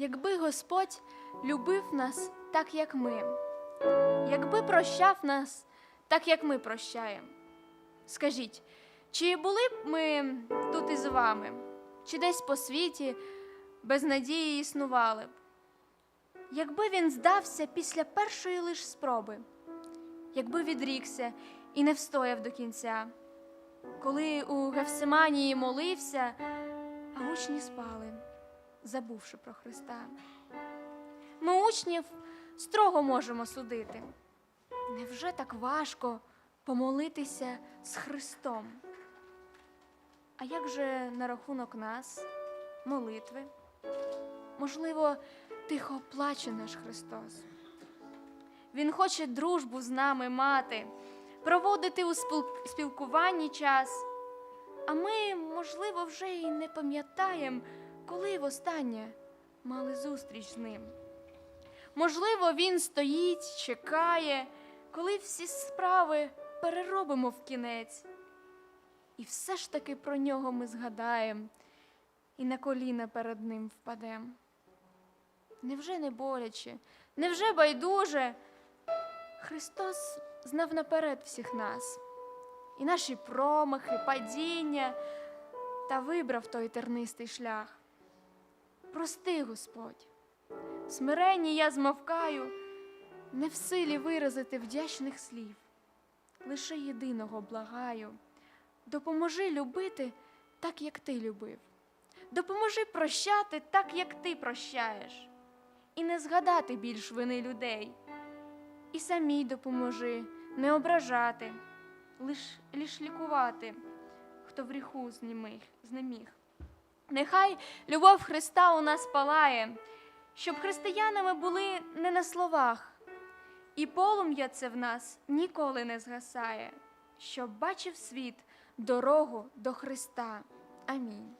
Якби Господь любив нас так, як ми, якби прощав нас так, як ми прощаємо. Скажіть, чи були б ми тут із вами, чи десь по світі без надії існували б? Якби він здався після першої лиш спроби, якби відрікся і не встояв до кінця, коли у Гефсиманії молився, а учні спали, забувши про Христа. Ми учнів строго можемо судити. Невже так важко помолитися з Христом? А як же на рахунок нас, молитви? Можливо, тихо плаче наш Христос. Він хоче дружбу з нами мати, проводити у спілкуванні час. А ми, можливо, вже й не пам'ятаємо, коли востаннє мали зустріч з ним. Можливо, він стоїть, чекає, коли всі справи переробимо в кінець. І все ж таки про нього ми згадаємо і на коліна перед ним впадемо. Невже не боляче, невже байдуже? Христос знав наперед всіх нас, і наші промахи, падіння, та вибрав той тернистий шлях. Прости, Господь, смиренні я змовкаю, не в силі виразити вдячних слів, лише єдиного благаю. Допоможи любити так, як ти любив. Допоможи прощати так, як ти прощаєш, і не згадати більш вини людей. І самій допоможи не ображати, лиш, лиш лікувати, хто в гріху знеміг. Нехай любов Христа у нас палає, щоб християнами були не на словах, і полум'я це в нас ніколи не згасає, щоб бачив світ дорогу до Христа. Амінь.